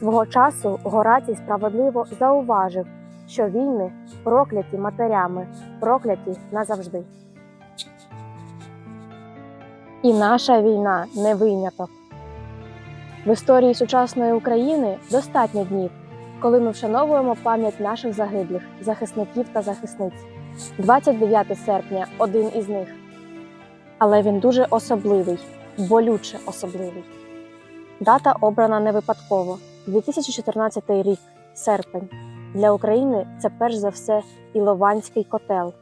Свого часу Горацій справедливо зауважив, що війни прокляті матерями, прокляті назавжди. І наша війна не виняток. В історії сучасної України достатньо днів, коли ми вшановуємо пам'ять наших загиблих, захисників та захисниць. 29 серпня один із них. Але він дуже особливий, болюче особливий. Дата обрана не випадково. 2014 рік, серпень. Для України це перш за все Ілованський котел,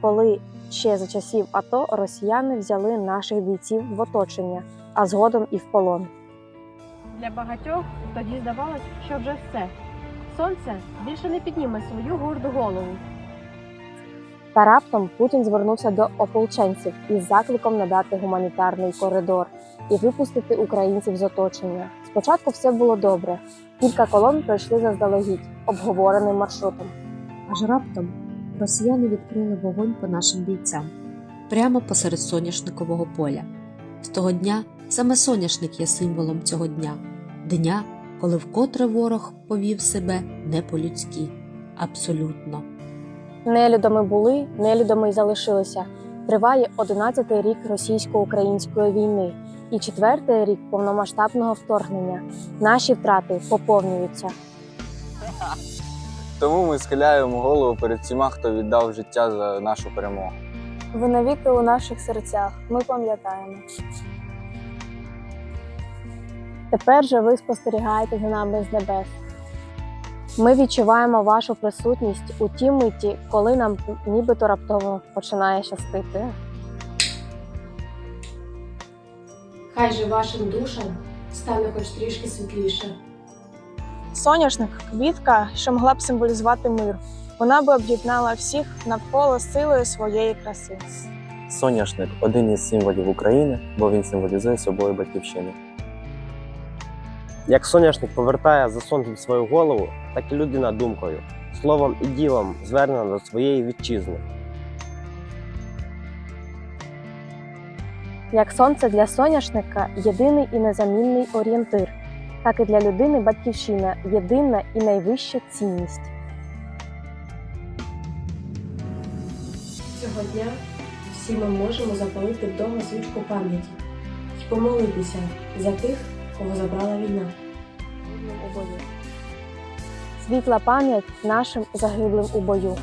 коли ще за часів АТО росіяни взяли наших бійців в оточення, а згодом і в полон. Для багатьох тоді здавалось, що вже все. Сонце більше не підніме свою горду голову. Та раптом Путін звернувся до ополченців із закликом надати гуманітарний коридор і випустити українців з оточення. Спочатку все було добре. Кілька колон пройшли заздалегідь обговореним маршрутом. Аж раптом росіяни відкрили вогонь по нашим бійцям прямо посеред соняшникового поля. З того дня саме соняшник є символом цього дня, дня, коли вкотре ворог повів себе не по-людськи, абсолютно. Нелюдами були, нелюдами й залишилися. Триває 11-й рік російсько-української війни і четвертий рік повномасштабного вторгнення. Наші втрати поповнюються. Тому ми схиляємо голову перед всіма, хто віддав життя за нашу перемогу. Ви навіки у наших серцях. Ми пам'ятаємо. Тепер же ви спостерігаєте за нами з небес. Ми відчуваємо вашу присутність у тій миті, коли нам нібито раптово починає щастити. Хай же вашим душам стане хоч трішки світліше. Соняшник квітка, що могла б символізувати мир. Вона би об'єднала всіх навколо силою своєї краси. Соняшник один із символів України, бо він символізує собою батьківщину. Як соняшник повертає за сонцем свою голову, так і людина думкою, словом і ділом звернена до своєї вітчизни. Як сонце для соняшника єдиний і незамінний орієнтир, так і для людини батьківщина єдина і найвища цінність. Цього дня всі ми можемо запалити вдома свічку пам'яті і помолитися за тих, кого забрала війна. у бою. Світла пам'ять нашим загиблим у бою.